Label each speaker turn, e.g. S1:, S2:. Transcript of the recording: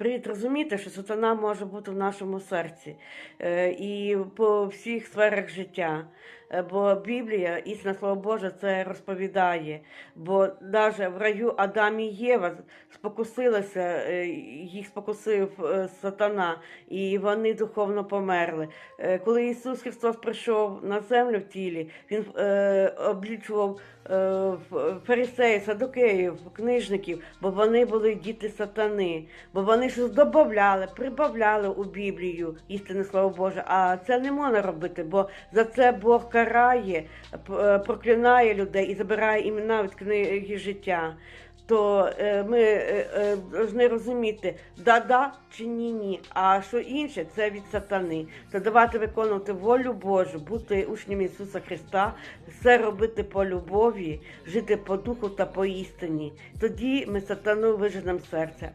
S1: Привіт, розуміти, що сатана може бути в нашому серці е, і по всіх сферах життя. Е, Бо Біблія, істина Слово Боже, це розповідає. Бо навіть в раю Адам і Єва спокусилися, е, їх спокусив е, сатана, і вони духовно померли. Коли Ісус Христос прийшов на землю в тілі, Він облічував фарисеїв, садокеїв, книжників, бо вони були діти сатани, бо вони щось додавали, прибавляли у Біблію істинне слово Боже. А це не можна робити, бо за це Бог карає, е, проклинає людей і забирає імена від книги життя. То е, ми е, повинні розуміти, да-да чи ні-ні. А що інше, це від сатани. То давати виконувати волю Божу, бути учнем Ісуса Христа, все робити по любові, жити по духу та по істині. Тоді ми сатану виженемо серце.